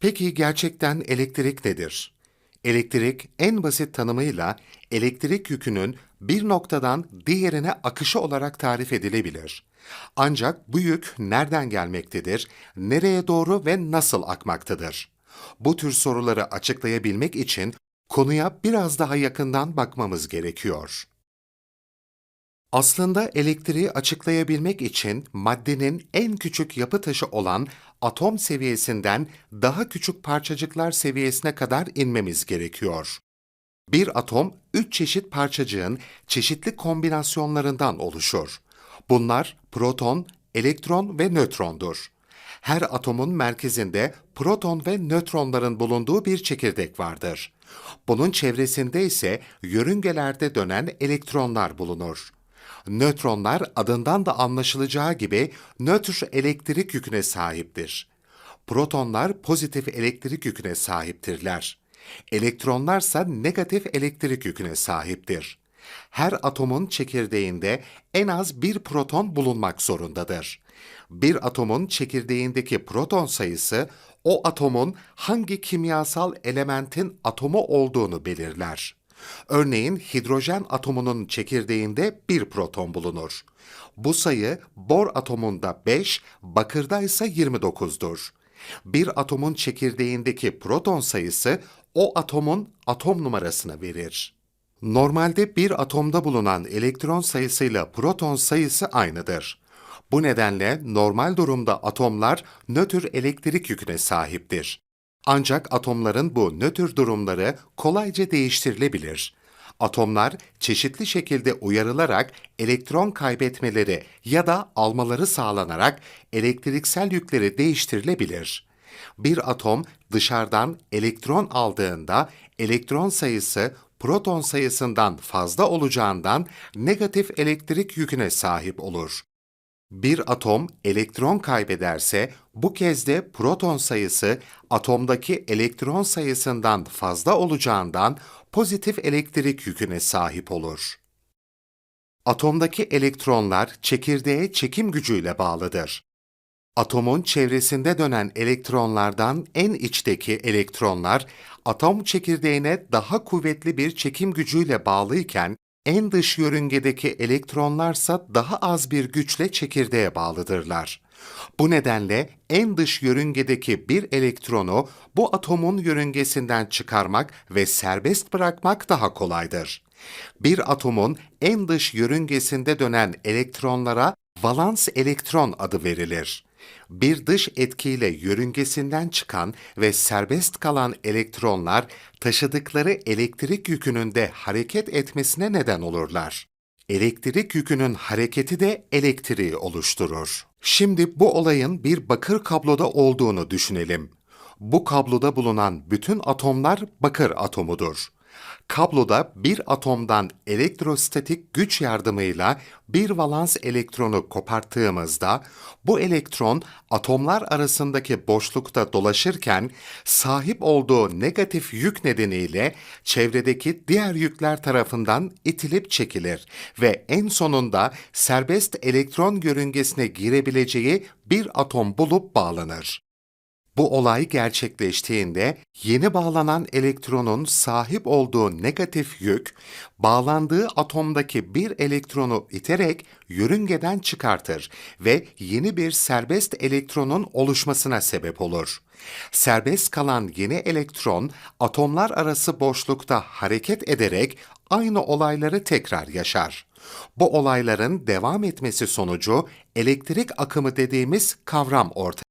Peki gerçekten elektrik nedir? Elektrik en basit tanımıyla elektrik yükünün bir noktadan diğerine akışı olarak tarif edilebilir. Ancak bu yük nereden gelmektedir, nereye doğru ve nasıl akmaktadır? Bu tür soruları açıklayabilmek için konuya biraz daha yakından bakmamız gerekiyor. Aslında elektriği açıklayabilmek için maddenin en küçük yapı taşı olan atom seviyesinden daha küçük parçacıklar seviyesine kadar inmemiz gerekiyor. Bir atom üç çeşit parçacığın çeşitli kombinasyonlarından oluşur. Bunlar proton, elektron ve nötrondur. Her atomun merkezinde proton ve nötronların bulunduğu bir çekirdek vardır. Bunun çevresinde ise yörüngelerde dönen elektronlar bulunur. Nötronlar adından da anlaşılacağı gibi nötr elektrik yüküne sahiptir. Protonlar pozitif elektrik yüküne sahiptirler. Elektronlarsa negatif elektrik yüküne sahiptir. Her atomun çekirdeğinde en az bir proton bulunmak zorundadır. Bir atomun çekirdeğindeki proton sayısı o atomun hangi kimyasal elementin atomu olduğunu belirler. Örneğin hidrojen atomunun çekirdeğinde bir proton bulunur. Bu sayı bor atomunda 5, bakırda ise 29'dur. Bir atomun çekirdeğindeki proton sayısı o atomun atom numarasını verir. Normalde bir atomda bulunan elektron sayısıyla proton sayısı aynıdır. Bu nedenle normal durumda atomlar nötr elektrik yüküne sahiptir. Ancak atomların bu nötr durumları kolayca değiştirilebilir. Atomlar çeşitli şekilde uyarılarak elektron kaybetmeleri ya da almaları sağlanarak elektriksel yükleri değiştirilebilir. Bir atom dışarıdan elektron aldığında elektron sayısı proton sayısından fazla olacağından negatif elektrik yüküne sahip olur. Bir atom elektron kaybederse bu kez de proton sayısı atomdaki elektron sayısından fazla olacağından pozitif elektrik yüküne sahip olur. Atomdaki elektronlar çekirdeğe çekim gücüyle bağlıdır. Atomun çevresinde dönen elektronlardan en içteki elektronlar atom çekirdeğine daha kuvvetli bir çekim gücüyle bağlıyken en dış yörüngedeki elektronlarsa daha az bir güçle çekirdeğe bağlıdırlar. Bu nedenle en dış yörüngedeki bir elektronu bu atomun yörüngesinden çıkarmak ve serbest bırakmak daha kolaydır. Bir atomun en dış yörüngesinde dönen elektronlara valans elektron adı verilir. Bir dış etkiyle yörüngesinden çıkan ve serbest kalan elektronlar taşıdıkları elektrik yükünün de hareket etmesine neden olurlar. Elektrik yükünün hareketi de elektriği oluşturur. Şimdi bu olayın bir bakır kabloda olduğunu düşünelim. Bu kabloda bulunan bütün atomlar bakır atomudur. Kabloda bir atomdan elektrostatik güç yardımıyla bir valans elektronu koparttığımızda bu elektron atomlar arasındaki boşlukta dolaşırken sahip olduğu negatif yük nedeniyle çevredeki diğer yükler tarafından itilip çekilir ve en sonunda serbest elektron yörüngesine girebileceği bir atom bulup bağlanır. Bu olay gerçekleştiğinde yeni bağlanan elektronun sahip olduğu negatif yük, bağlandığı atomdaki bir elektronu iterek yörüngeden çıkartır ve yeni bir serbest elektronun oluşmasına sebep olur. Serbest kalan yeni elektron atomlar arası boşlukta hareket ederek aynı olayları tekrar yaşar. Bu olayların devam etmesi sonucu elektrik akımı dediğimiz kavram ortaya